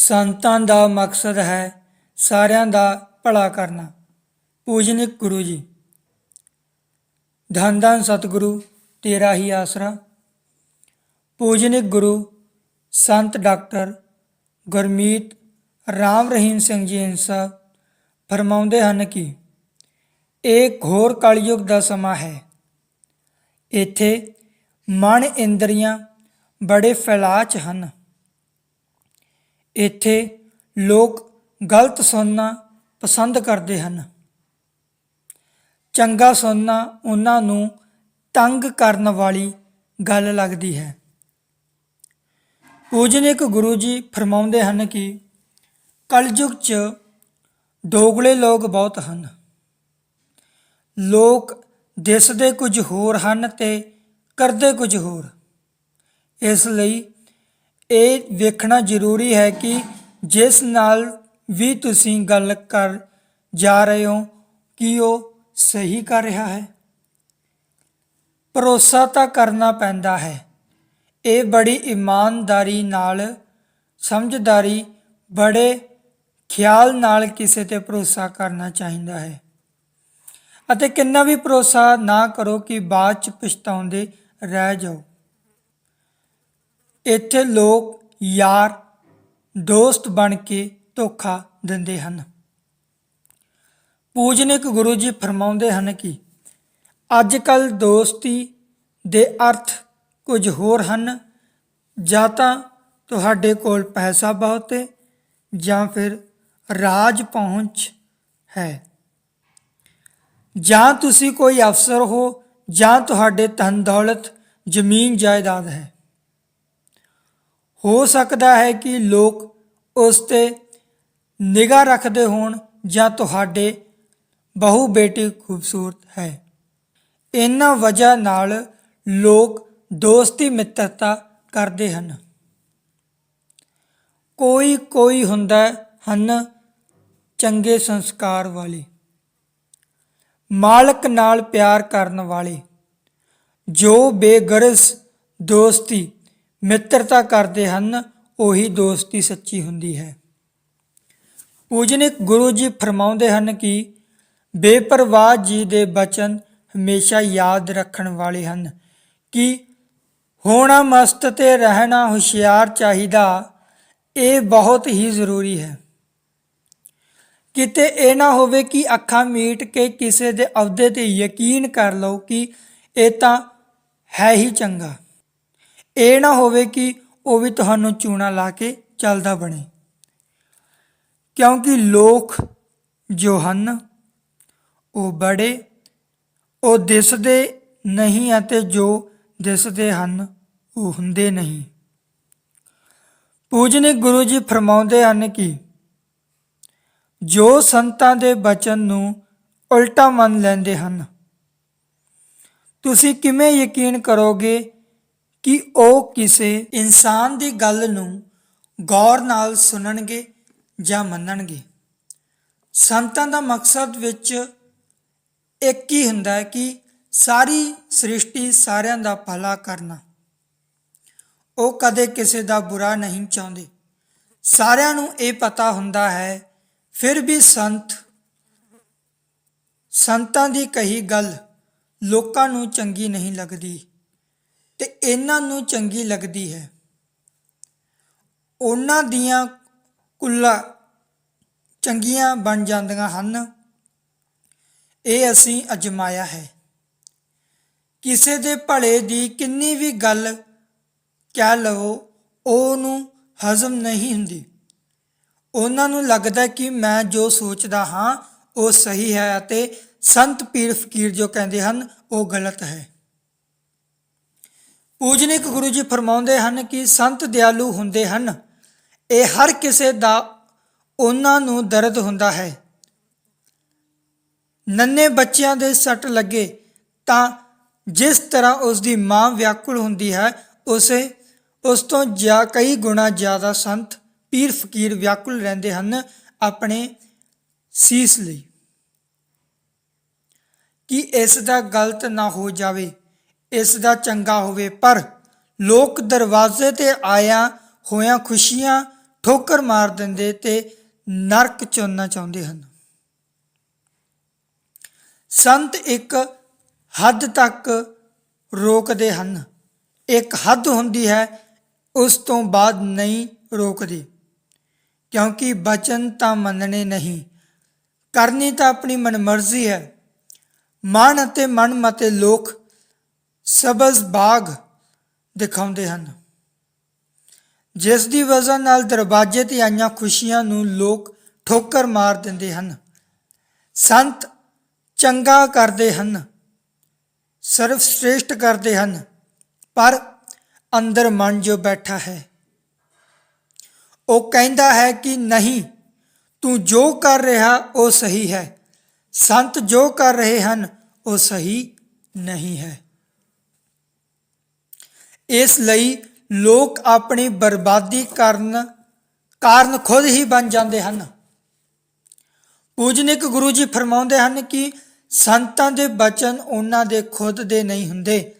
ਸੰਤਾਂ ਦਾ ਮਕਸਦ ਹੈ ਸਾਰਿਆਂ ਦਾ ਭਲਾ ਕਰਨਾ। ਪੂਜਨਿਕ ਗੁਰੂ ਜੀ। ਧੰਨ ਧੰਨ ਸਤਿਗੁਰੂ, ਤੇਰਾ ਹੀ ਆਸਰਾ। ਪੂਜਨਿਕ ਗੁਰੂ, ਸੰਤ ਡਾਕਟਰ ਗੁਰਮੀਤ ਰਾਮ ਰਹੀਮ ਸਿੰਘ ਜੀ ਇੰਸਾ ਫਰਮਾਉਂਦੇ ਹਨ ਕਿ ਇਹ ਘੋਰ ਕਲਯੁਗ ਦਾ ਸਮਾਂ ਹੈ। ਇੱਥੇ ਮਨ ਇੰਦਰੀਆਂ ਬੜੇ ਫੈਲਾਅ ਹਨ। ਇੱਥੇ ਲੋਕ ਗਲਤ ਸੁਣਨਾ ਪਸੰਦ ਕਰਦੇ ਹਨ। ਚੰਗਾ ਸੁਣਨਾ ਉਹਨਾਂ ਨੂੰ ਤੰਗ ਕਰਨ ਵਾਲੀ ਗੱਲ ਲੱਗਦੀ ਹੈ। ਪੂਜਨਿਕ ਗੁਰੂ ਜੀ ਫਰਮਾਉਂਦੇ ਹਨ ਕਿ ਕਲਯੁਗ 'ਚ ਦੋਗਲੇ ਲੋਕ ਬਹੁਤ ਹਨ। ਲੋਕ ਦਿਸਦੇ ਕੁਝ ਹੋਰ ਹਨ ਤੇ ਕਰਦੇ ਕੁਝ ਹੋਰ। ਇਸ ਲਈ ਇਹ ਵੇਖਣਾ ਜ਼ਰੂਰੀ ਹੈ ਕਿ ਜਿਸ ਨਾਲ ਵੀ ਤੁਸੀਂ ਗੱਲ ਕਰ ਜਾ ਰਹੇ ਹੋ, ਕਿ ਉਹ ਸਹੀ ਕਰ ਰਿਹਾ ਹੈ? ਭਰੋਸਾ ਤਾਂ ਕਰਨਾ ਪੈਂਦਾ ਹੈ। ਇਹ ਬੜੀ ਇਮਾਨਦਾਰੀ ਨਾਲ, ਸਮਝਦਾਰੀ, ਬੜੇ ਖਿਆਲ ਨਾਲ ਕਿਸੇ ਤੇ ਭਰੋਸਾ ਕਰਨਾ ਚਾਹੀਦਾ ਹੈ। ਅਤੇ ਕਿੰਨਾ ਵੀ ਭਰੋਸਾ ਨਾ ਕਰੋ ਕਿ ਬਾਅਦ ਚ ਪਛਤਾਉਂਦੇ ਰਹਿ ਜਾਓ। ਇੱਥੇ ਲੋਕ ਯਾਰ, ਦੋਸਤ ਬਣ ਕੇ ਧੋਖਾ ਦਿੰਦੇ ਹਨ। ਪੂਜਨਿਕ ਗੁਰੂ ਜੀ ਫਰਮਾਉਂਦੇ ਹਨ ਕਿ ਅੱਜ ਕੱਲ ਦੋਸਤੀ ਦੇ ਅਰਥ ਕੁਝ ਹੋਰ ਹਨ। ਜਾਂ ਤਾਂ ਤੁਹਾਡੇ ਕੋਲ ਪੈਸਾ ਬਹੁਤ ਹੈ ਜਾਂ ਫਿਰ ਰਾਜ ਪਹੁੰਚ ਹੈ। ਜਾਂ ਤੁਸੀਂ ਕੋਈ ਅਫਸਰ ਹੋ, ਜਾਂ ਤੁਹਾਡੇ ਧਨ ਦੌਲਤ ਜ਼ਮੀਨ ਜਾਇਦਾਦ ਹੈ। ਹੋ ਸਕਦਾ ਹੈ ਕਿ ਲੋਕ ਉਸ ਤੇ ਨਿਗਾਹ ਰੱਖਦੇ ਹੋਣ ਜਾਂ ਤੁਹਾਡੇ ਬਹੁ ਬੇਟੀ ਖੂਬਸੂਰਤ ਹੈ। ਇਹਨਾਂ ਵਜ੍ਹਾ ਨਾਲ ਲੋਕ ਦੋਸਤੀ ਮਿੱਤਰਤਾ ਕਰਦੇ ਹਨ। ਕੋਈ ਕੋਈ ਹੁੰਦਾ ਹਨ ਚੰਗੇ ਸੰਸਕਾਰ ਵਾਲੇ, ਮਾਲਕ ਨਾਲ ਪਿਆਰ ਕਰਨ ਵਾਲੇ, ਜੋ ਬੇਗਰਜ਼ ਦੋਸਤੀ ਮਿੱਤਰਤਾ ਕਰਦੇ ਹਨ, ਉਹੀ ਦੋਸਤੀ ਸੱਚੀ ਹੁੰਦੀ ਹੈ। ਪੂਜਨਿਕ ਗੁਰੂ ਜੀ ਫਰਮਾਉਂਦੇ ਹਨ ਕਿ ਬੇਪਰਵਾਹ ਜੀ ਦੇ ਬਚਨ ਹਮੇਸ਼ਾ ਯਾਦ ਰੱਖਣ ਵਾਲੇ ਹਨ ਕਿ ਹੋਣਾ ਮਸਤ ਤੇ ਰਹਿਣਾ ਹੁਸ਼ਿਆਰ ਚਾਹੀਦਾ, ਇਹ ਬਹੁਤ ਹੀ ਜ਼ਰੂਰੀ ਹੈ। ਕਿਤੇ ਇਹ ਨਾ ਹੋਵੇ ਕਿ ਅੱਖਾਂ ਮੀਟ ਕੇ ਕਿਸੇ ਦੇ ਅਹੁਦੇ ਤੇ ਯਕੀਨ ਕਰ ਲਓ ਕਿ ਇਹ ਤਾਂ ਹੈ ਹੀ ਚੰਗਾ। ਇਹ ਨਾ ਹੋਵੇ ਕਿ ਉਹ ਵੀ ਤੁਹਾਨੂੰ ਚੂਣਾ ਲਾ ਕੇ ਚੱਲਦਾ ਬਣੇ। ਕਿਉਂਕਿ ਲੋਕ ਜੋ ਹਨ, ਉਹ ਬੜੇ, ਉਹ ਦਿਸਦੇ ਨਹੀਂ ਅਤੇ ਜੋ ਦਿਸਦੇ ਹਨ, ਉਹ ਹੁੰਦੇ ਨਹੀਂ। ਪੂਜਨੀ ਗੁਰੂ ਜੀ ਫਰਮਾਉਂਦੇ ਹਨ ਕਿ ਜੋ ਸੰਤਾਂ ਦੇ ਬਚਨ ਨੂੰ ਉਲਟਾ ਮੰਨ ਲੈਂਦੇ ਹਨ, ਤੁਸੀਂ ਕਿਵੇਂ ਯਕੀਨ ਕਰੋਗੇ ਕਿ ਉਹ ਕਿਸੇ ਇਨਸਾਨ ਦੀ ਗੱਲ ਨੂੰ ਗੌਰ ਨਾਲ ਸੁਣਨਗੇ ਜਾਂ ਮੰਨਣਗੇ। ਸੰਤਾਂ ਦਾ ਮਕਸਦ ਵਿੱਚ ਇੱਕ ਹੀ ਹੁੰਦਾ ਹੈ ਕਿ ਸਾਰੀ ਸ੍ਰਿਸ਼ਟੀ ਸਾਰਿਆਂ ਦਾ ਭਲਾ ਕਰਨਾ। ਉਹ ਕਦੇ ਕਿਸੇ ਦਾ ਬੁਰਾ ਨਹੀਂ ਚਾਹੁੰਦੇ। ਸਾਰਿਆਂ ਨੂੰ ਇਹ ਪਤਾ ਹੁੰਦਾ ਹੈ, ਫਿਰ ਵੀ ਸੰਤ, ਸੰਤਾਂ ਦੀ ਕਹੀ ਗੱਲ ਲੋਕਾਂ ਨੂੰ ਚੰਗੀ ਨਹੀਂ ਲੱਗਦੀ। ਤੇ ਇਹਨਾਂ ਨੂੰ ਚੰਗੀ ਲੱਗਦੀ ਹੈ। ਉਹਨਾਂ ਦੀਆਂ ਕੁੱਲਾ ਚੰਗੀਆਂ ਬਣ ਜਾਂਦੀਆਂ ਹਨ। ਇਹ ਅਸੀਂ ਅਜਮਾਇਆ ਹੈ। ਕਿਸੇ ਦੇ ਭਲੇ ਦੀ ਕਿੰਨੀ ਵੀ ਗੱਲ ਕਹਿ ਲਵੋ, ਉਹਨੂੰ ਹਜ਼ਮ ਨਹੀਂ ਹੁੰਦੀ। ਉਹਨਾਂ ਨੂੰ ਲੱਗਦਾ ਕਿ ਮੈਂ ਜੋ ਸੋਚਦਾ ਹਾਂ, ਉਹ ਸਹੀ ਹੈ ਅਤੇ ਸੰਤ ਪੀਰ ਫਕੀਰ ਜੋ ਕਹਿੰਦੇ ਹਨ, ਉਹ ਗਲਤ ਹੈ। ਪੂਜਨਿਕ ਗੁਰੂ ਜੀ ਫਰਮਾਉਂਦੇ ਹਨ ਕਿ ਸੰਤ ਦਿਆਲੂ ਹੁੰਦੇ ਹਨ। ਇਹ ਹਰ ਕਿਸੇ ਦਾ ਉਹਨਾਂ ਨੂੰ ਦਰਦ ਹੁੰਦਾ ਹੈ। ਨੰਨੇ ਬੱਚਿਆਂ ਦੇ ਸੱਟ ਲੱਗੇ ਤਾਂ ਜਿਸ ਤਰ੍ਹਾਂ ਉਸ ਦੀ ਮਾਂ ਵਿਆਕੁਲ ਹੁੰਦੀ ਹੈ, ਉਸੇ ਉਸ ਤੋਂ ਜਾਂ ਕਈ ਗੁਣਾ ਜ਼ਿਆਦਾ ਸੰਤ ਪੀਰ ਫਕੀਰ ਵਿਆਕੁਲ ਰਹਿੰਦੇ ਹਨ ਆਪਣੇ ਸੀਸ ਲਈ। ਕਿ ਇਸ ਦਾ ਗਲਤ ਨਾ ਹੋ ਜਾਵੇ? ਇਸ ਦਾ ਚੰਗਾ ਹੋਵੇ। ਪਰ ਲੋਕ ਦਰਵਾਜ਼ੇ ਤੇ ਆਇਆ ਹੋਇਆਂ ਖੁਸ਼ੀਆਂ ਠੋਕਰ ਮਾਰ ਦਿੰਦੇ ਤੇ ਨਰਕ ਚੁਣਨਾ ਚਾਹੁੰਦੇ ਹਨ। ਸੰਤ ਇੱਕ ਹੱਦ ਤੱਕ ਰੋਕਦੇ ਹਨ। ਇੱਕ ਹੱਦ ਹੁੰਦੀ ਹੈ, ਉਸ ਤੋਂ ਬਾਅਦ ਨਹੀਂ ਰੋਕਦੇ। ਕਿਉਂਕਿ ਬਚਨ ਤਾਂ ਮੰਨਣੇ ਨਹੀਂ। ਕਰਨੀ ਤਾਂ ਆਪਣੀ ਮਨਮਰਜ਼ੀ ਹੈ। ਮਨ ਅਤੇ ਮਨ ਮਤੇ ਲੋਕ ਸਬਜ਼ ਬਾਗ ਦਿਖਾਉਂਦੇ ਹਨ। ਜਿਸ ਦੀ ਵਜ੍ਹਾ ਨਾਲ ਦਰਵਾਜ਼ੇ ਤੇ ਆਈਆਂ ਖੁਸ਼ੀਆਂ ਨੂੰ ਲੋਕ ਠੋਕਰ ਮਾਰ ਦਿੰਦੇ ਹਨ। ਸੰਤ ਚੰਗਾ ਕਰਦੇ ਹਨ, ਸਰਵ ਸ੍ਰੇਸ਼ਟ ਕਰਦੇ ਹਨ, ਪਰ ਅੰਦਰ ਮਨ ਜੋ ਬੈਠਾ ਹੈ, ਉਹ ਕਹਿੰਦਾ ਹੈ ਕਿ ਨਹੀਂ, ਤੂੰ ਜੋ ਕਰ ਰਿਹਾ ਉਹ ਸਹੀ ਹੈ, ਸੰਤ ਜੋ ਕਰ ਰਹੇ ਹਨ ਉਹ ਸਹੀ ਨਹੀਂ ਹੈ। ਇਸ ਲਈ ਲੋਕ ਆਪਣੀ ਬਰਬਾਦੀ ਕਰਨ, ਕਾਰਨ ਖੁਦ ਹੀ ਬਣ ਜਾਂਦੇ ਹਨ। ਪੂਜਨਿਕ ਗੁਰੂ ਜੀ ਫਰਮਾਉਂਦੇ ਹਨ ਕਿ ਸੰਤਾਂ ਦੇ ਬਚਨ ਉਹਨਾਂ ਦੇ ਖੁਦ ਦੇ ਨਹੀਂ ਹੁੰਦੇ।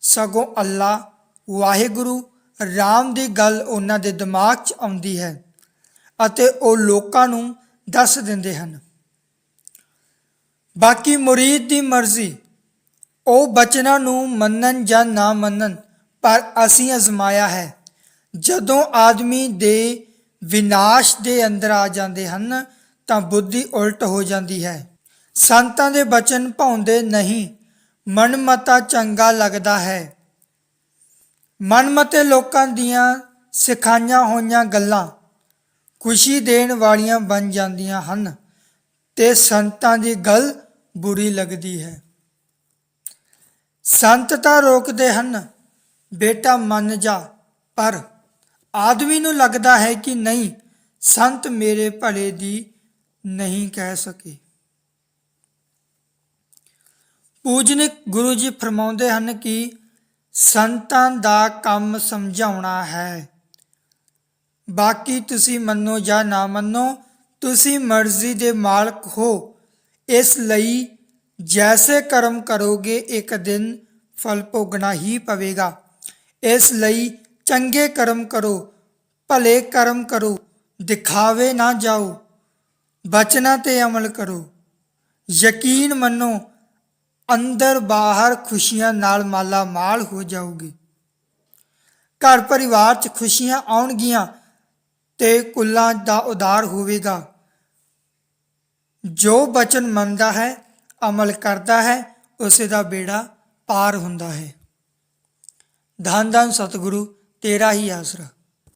ਸਗੋਂ ਅੱਲਾ ਵਾਹਿਗੁਰੂ, ਰਾਮ ਦੀ ਗੱਲ ਉਹਨਾਂ ਦੇ ਦਿਮਾਗ 'ਚ ਆਉਂਦੀ ਹੈ ਅਤੇ ਉਹ ਲੋਕਾਂ ਨੂੰ ਦੱਸ ਦਿੰਦੇ ਹਨ। ਬਾਕੀ ਮੁਰੀਦ ਦੀ ਮਰਜ਼ੀ, ਉਹ ਬਚਨਾਂ ਨੂੰ ਮੰਨਣ ਜਾਂ ਨਾ ਮੰਨਣ ਪਰ ਅਸੀਂ ਅਜ਼ਮਾਇਆ ਹੈ। ਜਦੋਂ ਆਦਮੀ ਦੇ ਵਿਨਾਸ਼ ਦੇ ਅੰਦਰ ਆ ਜਾਂਦੇ ਹਨ, ਤਾਂ ਬੁੱਧੀ ਉਲਟ ਹੋ ਜਾਂਦੀ ਹੈ। ਸੰਤਾਂ ਦੇ ਬਚਨ ਭਾਉਂਦੇ ਨਹੀਂ, ਮਨਮਤਾ ਚੰਗਾ ਲੱਗਦਾ ਹੈ। ਮਨਮਤੇ ਲੋਕਾਂ ਦੀਆਂ ਸਿਖਾਈਆਂ ਹੋਈਆਂ ਗੱਲਾਂ ਖੁਸ਼ੀ ਦੇਣ ਵਾਲੀਆਂ ਬਣ ਜਾਂਦੀਆਂ ਹਨ ਤੇ ਸੰਤਾਂ ਦੀ ਗੱਲ ਬੁਰੀ ਲੱਗਦੀ ਹੈ। ਸੰਤ ਤਾਂ ਰੋਕਦੇ ਹਨ ਬੇਟਾ ਮੰਨ ਜਾ। ਪਰ ਆਦਮੀ ਨੂੰ ਲੱਗਦਾ ਹੈ ਕਿ ਨਹੀਂ, ਸੰਤ ਮੇਰੇ ਭਲੇ ਦੀ ਨਹੀਂ ਕਹਿ ਸਕੇ। ਪੂਜਨਿਕ ਗੁਰੂ ਜੀ ਫਰਮਾਉਂਦੇ ਹਨ ਕਿ ਸੰਤਾਂ ਦਾ ਕੰਮ ਸਮਝਾਉਣਾ ਹੈ। ਬਾਕੀ ਤੁਸੀਂ ਮੰਨੋ ਜਾਂ ਨਾ ਮੰਨੋ, ਤੁਸੀਂ ਮਰਜ਼ੀ ਦੇ ਮਾਲਕ ਹੋ। ਇਸ ਲਈ ਜੈਸੇ ਕਰਮ ਕਰੋਗੇ, ਇੱਕ ਦਿਨ ਫਲ ਭੋਗਣਾ ਹੀ ਪਵੇਗਾ। ਇਸ ਲਈ ਚੰਗੇ ਕਰਮ ਕਰੋ, ਭਲੇ ਕਰਮ ਕਰੋ, ਦਿਖਾਵੇ ਨਾ ਜਾਓ, ਬਚਨਾਂ ਤੇ ਅਮਲ ਕਰੋ। ਯਕੀਨ ਮੰਨੋ, ਅੰਦਰ ਬਾਹਰ ਖੁਸ਼ੀਆਂ ਨਾਲ ਮਾਲਾ ਮਾਲ ਹੋ ਜਾਓਗੇ। ਘਰ ਪਰਿਵਾਰ 'ਚ ਖੁਸ਼ੀਆਂ ਆਉਣਗੀਆਂ ਤੇ ਕੁੱਲਾਂ ਦਾ ਉਦਾਰ ਹੋਵੇਗਾ। ਜੋ ਬਚਨ ਮੰਨਦਾ ਹੈ, ਅਮਲ ਕਰਦਾ ਹੈ, ਉਸੇ ਦਾ ਬੇੜਾ ਪਾਰ ਹੁੰਦਾ ਹੈ। ਧੰਨ ਧੰਨ ਸਤਿਗੁਰੂ ਤੇਰਾ ਹੀ ਆਸਰਾ।